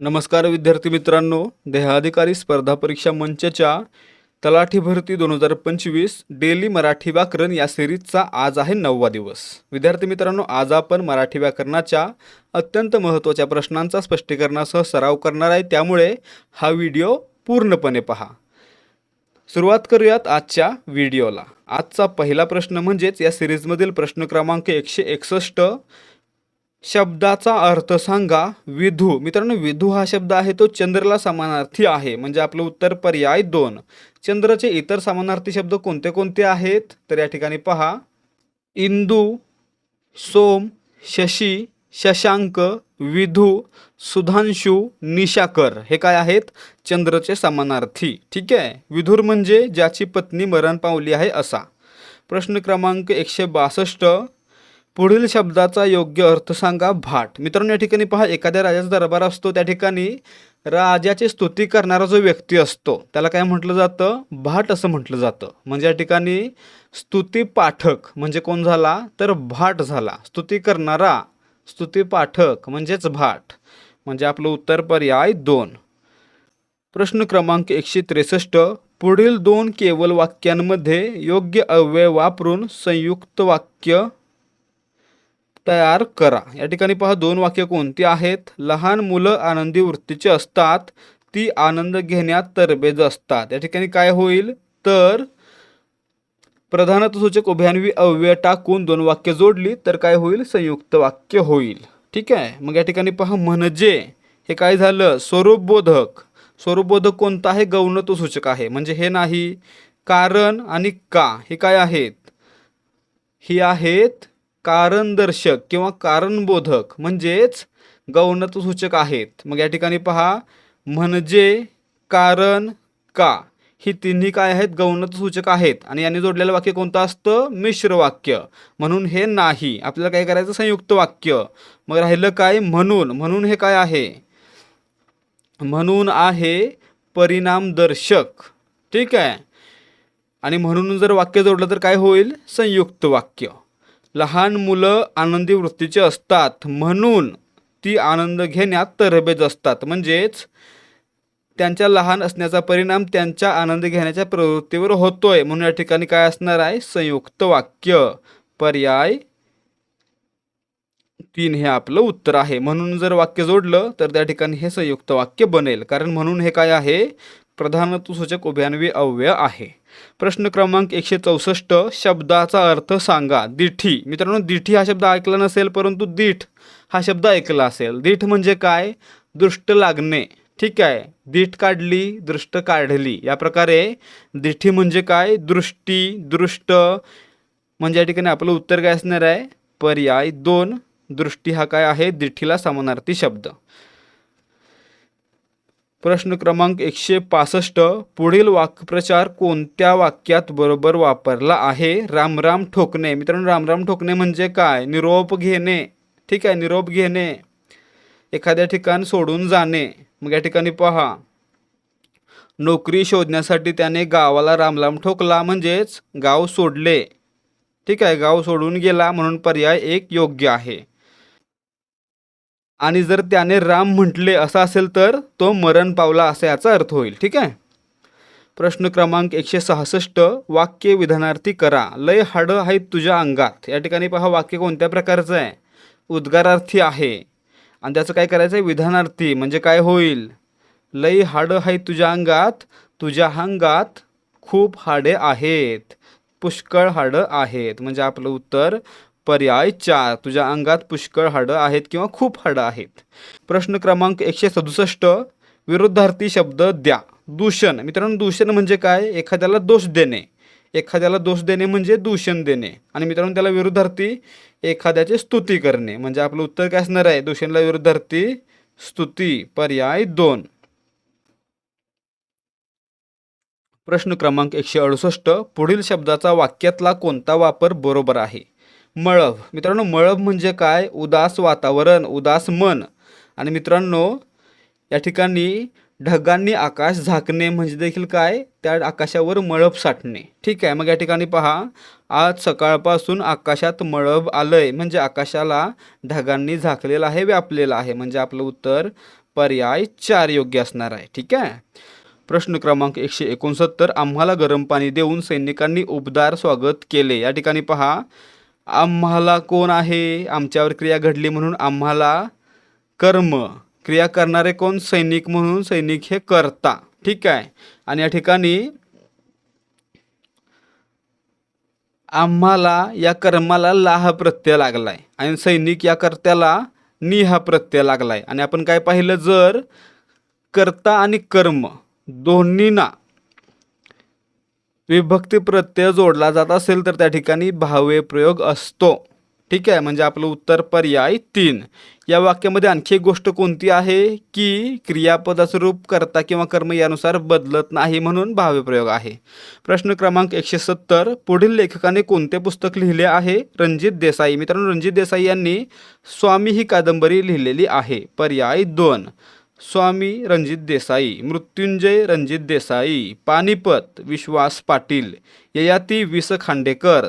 नमस्कार विद्यार्थी मित्रांनो देहाधिकारी स्पर्धा परीक्षा मंचच्या तलाठी भरती दोन हजार पंचवीस डेली मराठी व्याकरण या सिरीजचा आज आहे नववा दिवस. विद्यार्थी मित्रांनो आज आपण मराठी व्याकरणाच्या अत्यंत महत्त्वाच्या प्रश्नांचा स्पष्टीकरणासह सराव करणार आहे. त्यामुळे हा व्हिडिओ पूर्णपणे पहा. सुरुवात करूयात आजच्या व्हिडिओला. आजचा पहिला प्रश्न म्हणजेच या सिरीजमधील प्रश्न क्रमांक एकशे एकसष्ट शब्दाचा अर्थ सांगा विधू. मित्रांनो विधू हा शब्द आहे तो चंद्रला समानार्थी आहे. म्हणजे आपलं उत्तर पर्याय दोन. चंद्राचे इतर समानार्थी शब्द कोणते कोणते आहेत? तर या ठिकाणी पहा. इंदू सोम शशी शशांक विधू सुधांशू निशाकर. हे काय आहेत? चंद्रचे समानार्थी. ठीक आहे? विधुर म्हणजे ज्याची पत्नी मरण पावली आहे असा. प्रश्न क्रमांक एकशे बासष्ट. पुढील शब्दाचा योग्य अर्थ सांगा भाट. मित्रांनो या ठिकाणी पहा एखाद्या राजाचा दरबार असतो त्या ठिकाणी राजाची स्तुती करणारा जो व्यक्ती असतो त्याला काय म्हटलं जातं? भाट असं म्हटलं जातं. म्हणजे या ठिकाणी स्तुती पाठक म्हणजे कोण झाला? तर भाट झाला. स्तुती करणारा स्तुती पाठक म्हणजेच भाट. म्हणजे आपलं उत्तर पर्याय दोन. प्रश्न क्रमांक एकशे त्रेसष्ट. पुढील दोन केवल वाक्यांमध्ये योग्य अव्यय वापरून संयुक्त वाक्य तयार करा. या ठिकाणी पहा दोन वाक्य कोणती आहेत? लहान मुलं आनंदी वृत्तीची असतात ती आनंद घेण्यात तरबेज असतात. या ठिकाणी काय होईल? तर प्रधानत्वसूचक उभयान्वी अव्यय टाकून दोन वाक्य जोडली तर काय होईल? संयुक्त वाक्य होईल. ठीक आहे? मग या ठिकाणी पहा म्हणजे हे काय झालं? स्वरूपबोधक स्वरूपबोधक कोणता आहे? गौणत्वसूचक आहे. म्हणजे हे नाही. कारण आणि का? हे काय आहेत? ही आहेत कारणदर्शक किंवा कारणबोधक म्हणजेच गौणत्वसूचक आहेत. मग या ठिकाणी पहा म्हणजे कारण का? ही तिन्ही काय आहेत? गौणत्वसूचक आहेत. आणि यांनी जोडलेलं वाक्य कोणतं असतं? मिश्र वाक्य. म्हणून हे नाही. आपल्याला काय करायचं? संयुक्त वाक्य. मग राहिलं काय? म्हणून. म्हणून हे काय आहे? म्हणून आहे परिणामदर्शक. ठीक आहे? आणि म्हणून जर वाक्य जोडलं तर काय होईल? संयुक्त वाक्य. लहान मुलं आनंदी वृत्तीचे असतात. म्हणून ती आनंद घेण्यात तरबेज असतात. म्हणजेच त्यांच्या लहान असण्याचा परिणाम त्यांच्या आनंद घेण्याच्या प्रवृत्तीवर होतोय. म्हणून या ठिकाणी काय असणार आहे? संयुक्त वाक्य. पर्याय तीन हे आपलं उत्तर आहे. म्हणून जर वाक्य जोडलं तर त्या ठिकाणी हे संयुक्त वाक्य बनेल. कारण म्हणून हे काय आहे? प्रधानत्वसूचक उभ्यानवी अव्यय आहे. प्रश्न क्रमांक एकशे चौसष्ट शब्दाचा अर्थ सांगा. दिठी. मित्रांनो दिठी हा शब्द ऐकला नसेल परंतु दीठ हा शब्द ऐकला असेल. दीठ म्हणजे काय? दृष्ट लागणे. ठीक आहे. दीठ काढली दृष्ट काढली. या प्रकारे दिठी म्हणजे काय? दृष्टी दृष्ट. म्हणजे या ठिकाणी आपलं उत्तर काय असणार आहे? पर्याय दोन. दृष्टी हा काय आहे? दिठीला समानार्थी शब्द. प्रश्न क्रमांक एकशे पासष्ट पुढील वाक्प्रचार कोणत्या वाक्यात बरोबर वापरला आहे? रामराम ठोकणे. मित्रांनो रामराम ठोकणे म्हणजे काय? निरोप घेणे. ठीक आहे निरोप घेणे. एखाद्या ठिकाण सोडून जाणे. मग या ठिकाणी पहा. नोकरी शोधण्यासाठी त्याने गावाला रामराम ठोकला म्हणजेच गाव सोडले. ठीक आहे गाव सोडून गेला म्हणून पर्याय एक योग्य आहे. आणि जर त्याने राम म्हटले असं असेल तर तो मरण पावला असा याचा अर्थ होईल. ठीक आहे? प्रश्न क्रमांक एकशे सहासष्ट वाक्य विधानार्थी करा. लय हाडं आहेत तुझ्या अंगात. या ठिकाणी पहा वाक्य कोणत्या प्रकारचं आहे? उद्गारार्थी आहे. आणि त्याचं काय करायचं आहे? विधानार्थी. म्हणजे काय होईल? लय हाडं आहेत तुझ्या अंगात. तुझ्या अंगात खूप हाडे आहेत. पुष्कळ हाडं आहेत. म्हणजे आपलं उत्तर पर्याय चार तुझ्या अंगात पुष्कळ हाडं आहेत किंवा खूप हाडं आहेत. प्रश्न क्रमांक एकशे सदुसष्ट विरुद्धार्थी शब्द द्या. दूषण. मित्रांनो दूषण म्हणजे काय? एखाद्याला दोष देणे. एखाद्याला दोष देणे म्हणजे दूषण देणे. आणि मित्रांनो त्याला विरुद्धार्थी एखाद्याची स्तुती करणे. म्हणजे आपलं उत्तर काय असणार आहे? दूषणला विरुद्धार्थी स्तुती. पर्याय दोन. प्रश्न क्रमांक एकशे अडुसष्ट पुढील शब्दाचा वाक्यातला कोणता वापर बरोबर आहे? मळभ मित्रांनो मळभ म्हणजे काय? उदास वातावरण उदास मन. आणि मित्रांनो या ठिकाणी ढगांनी आकाश झाकणे म्हणजे देखील काय? त्या आकाशावर मळभ साठणे. ठीक आहे मग या ठिकाणी पहा. आज सकाळपासून आकाशात मळभ आलंय. म्हणजे आकाशाला ढगांनी झाकलेलं आहे व्यापलेलं आहे. म्हणजे आपलं उत्तर पर्याय चार योग्य असणार आहे. ठीक आहे? प्रश्न क्रमांक एकशे एकोणसत्तर. आम्हाला गरम पाणी देऊन सैनिकांनी उबदार स्वागत केले. या ठिकाणी पहा. आम्हाला कोण आहे? आमच्यावर क्रिया घडली म्हणून आम्हाला कर्म. क्रिया करणारे कोण? सैनिक म्हणून सैनिक हे करता. ठीक आहे? आणि या ठिकाणी आम्हाला या कर्माला लाह प्रत्यय लागलाय आणि सैनिक या कर्त्याला नि हा प्रत्यय लागलाय. आणि आपण काय पाहिलं? जर कर्ता आणि कर्म दोन्हींना विभक्ती प्रत्यय जोडला जात असेल तर त्या ठिकाणी भावे प्रयोग असतो. ठीक आहे? म्हणजे आपलं उत्तर पर्याय तीन. या वाक्यामध्ये आणखी एक गोष्ट कोणती आहे? की क्रियापदाचं रूप करता किंवा कर्म यानुसार बदलत नाही म्हणून भाव्यप्रयोग आहे. प्रश्न क्रमांक एकशे सत्तर. पुढील लेखकाने कोणते पुस्तक लिहिले आहे? रणजित देसाई. मित्रांनो रणजित देसाई यांनी स्वामी ही कादंबरी लिहिलेली आहे. पर्याय दोन. स्वामी रणजित देसाई मृत्युंजय रणजित देसाई पानिपत विश्वास पाटील ययाती विस खांडेकर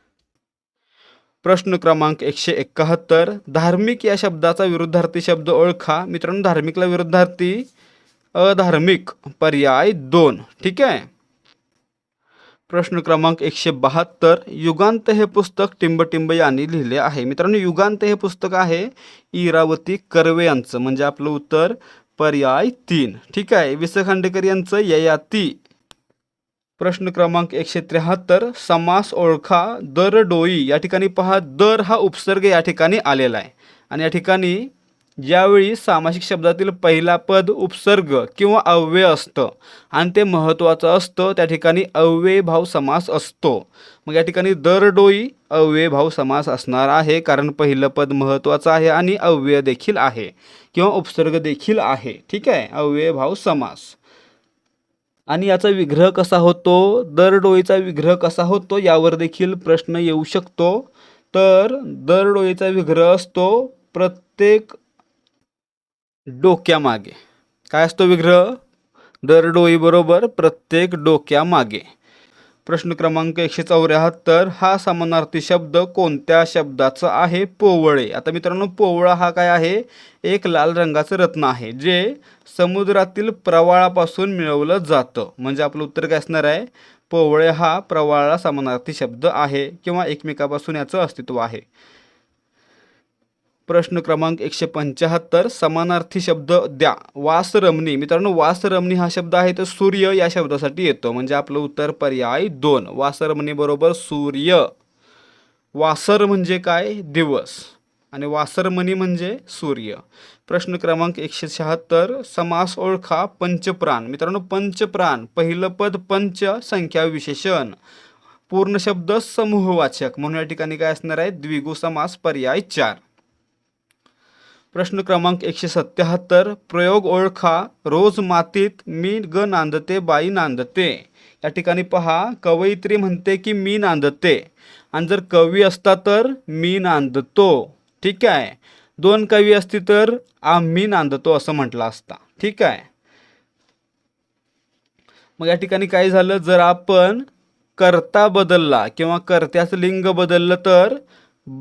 प्रश्न क्रमांक एकशे एकाहत्तर. धार्मिक या शब्दाचा विरुद्धार्थी शब्द ओळखा. मित्रांनो धार्मिकला विरुद्धार्थी अधार्मिक पर्याय दोन. ठीक आहे? प्रश्न क्रमांक एकशे बहात्तर. युगांत हे पुस्तक टिंबटिंब यांनी लिहिले आहे. मित्रांनो युगांत हे पुस्तक आहे इरावती कर्वे यांचं. म्हणजे आपलं उत्तर पर्याय तीन. ठीक आहे? वि स खांडेकर यांचं ययाती. प्रश्न क्रमांक एकशे त्र्याहत्तर समास ओळखा दर डोई या ठिकाणी पहा दर हा उपसर्ग या ठिकाणी आलेला आहे. आणि या ठिकाणी ज्यावेळी सामासिक शब्दातील पहिला पद उपसर्ग किंवा अव्यय असतं आणि ते महत्त्वाचं असतं त्या ठिकाणी अव्यय भाव समास असतो. मग या ठिकाणी दर डोई अव्यय भाव समास असणार आहे कारण पहिलं पद महत्त्वाचं आहे आणि अव्यय देखील आहे किंवा उपसर्ग देखील आहे. ठीक आहे? अव्यय भाव समास. आणि याचा विग्रह कसा होतो? दरडोईचा विग्रह कसा होतो? यावर देखील प्रश्न येऊ शकतो. तर दरडोईचा विग्रह असतो प्रत्येक डोक्यामागे. काय असतो विग्रह? दरडोई बरोबर प्रत्येक डोक्यामागे. प्रश्न क्रमांक एकशे चौऱ्याहत्तर हा समानार्थी शब्द कोणत्या शब्दाचा आहे? पोवळे. आता मित्रांनो पोवळा हा काय आहे? एक लाल रंगाचं रत्न आहे जे समुद्रातील प्रवाळापासून मिळवलं जातं. म्हणजे आपलं उत्तर काय असणार आहे? पोवळे हा प्रवाळा समानार्थी शब्द आहे किंवा एकमेकापासून याचं अस्तित्व आहे. प्रश्न क्रमांक एकशे पंच्याहत्तर समानार्थी शब्द द्या. वासरमणी. मित्रांनो वासरमणी हा शब्द आहे तर सूर्य या शब्दासाठी येतो. म्हणजे आपलं उत्तर पर्याय दोन. वासरमणी बरोबर सूर्य. वासर म्हणजे काय? दिवस. आणि वासरमणी म्हणजे सूर्य. प्रश्न क्रमांक एकशे शहात्तर समास ओळखा पंचप्राण. मित्रांनो पंचप्राण पहिलं पद पंच संख्या विशेषण. पूर्ण शब्द समूहवाचक. म्हणून या ठिकाणी काय असणार आहे? द्विगु समास पर्याय चार. प्रश्न क्रमांक एकशे सत्याहत्तर प्रयोग ओळखा रोज मातीत मी ग नांदते बाई नांदते. या ठिकाणी पहा कवयित्री म्हणते की मी नांदते. आणि जर कवी असता तर मी नांदतो. ठीक आहे? दोन कवी असती तर आम्ही नांदतो असं म्हटलं असता. ठीक आहे? मग या ठिकाणी काय झालं? जर आपण कर्ता बदलला किंवा कर्त्याचं लिंग बदललं तर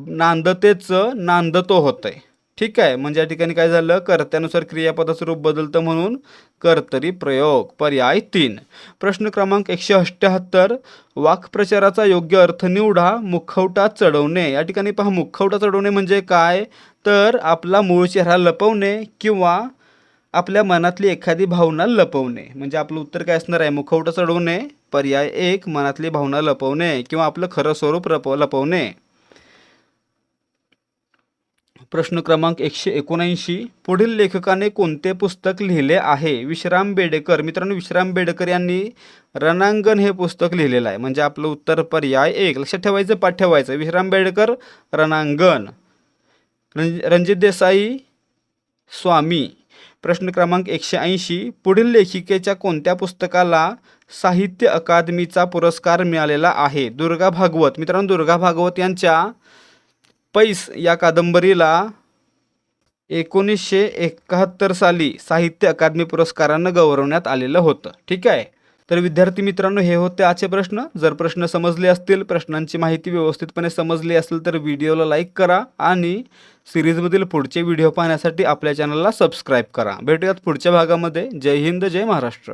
नांदतेचं नांदतो होतंय. ठीक आहे. म्हणजे या ठिकाणी काय झालं? कर्त्यानुसार क्रियापदाचं रूप बदलतं म्हणून कर्तरी प्रयोग. पर्याय तीन. प्रश्न क्रमांक एकशे अठ्ठ्याहत्तर वाक्प्रचाराचा योग्य अर्थ निवडा मुखवटा चढवणे. या ठिकाणी पहा मुखवटा चढवणे म्हणजे काय? तर आपला मूळ चेहरा लपवणे किंवा आपल्या मनातली एखादी भावना लपवणे. म्हणजे आपलं उत्तर काय असणार आहे? मुखवटा चढवणे. पर्याय एक मनातली भावना लपवणे किंवा आपलं खरं स्वरूप लपव लपवणे. प्रश्न क्रमांक एकशे एकोणऐंशी. पुढील लेखकाने कोणते पुस्तक लिहिले आहे? विश्राम बेडेकर. मित्रांनो विश्राम बेडेकर यांनी रणांगण हे पुस्तक लिहिलेलं आहे. म्हणजे आपलं उत्तर पर्याय एक. लक्षात ठेवायचं पाठ ठेवायचं. विश्राम बेडेकर रणांगण. रंज रणजित देसाई स्वामी. प्रश्न क्रमांक एकशे ऐंशी. पुढील लेखिकेच्या कोणत्या पुस्तकाला साहित्य अकादमीचा पुरस्कार मिळालेला आहे? दुर्गा भागवत. मित्रांनो दुर्गा भागवत यांच्या पैस या कादंबरीला एकोणीसशे एकाहत्तर साली साहित्य अकादमी पुरस्कारानं गौरवण्यात आलेलं होतं. ठीक आहे? तर विद्यार्थी मित्रांनो हे होते आजचे प्रश्न. जर प्रश्न समजले असतील प्रश्नांची माहिती व्यवस्थितपणे समजली असेल तर व्हिडिओला लाईक करा आणि सिरीजमधील पुढचे व्हिडिओ पाहण्यासाठी आपल्या चॅनलला सबस्क्राईब करा. भेटूयात पुढच्या भागामध्ये. जय हिंद जय महाराष्ट्र.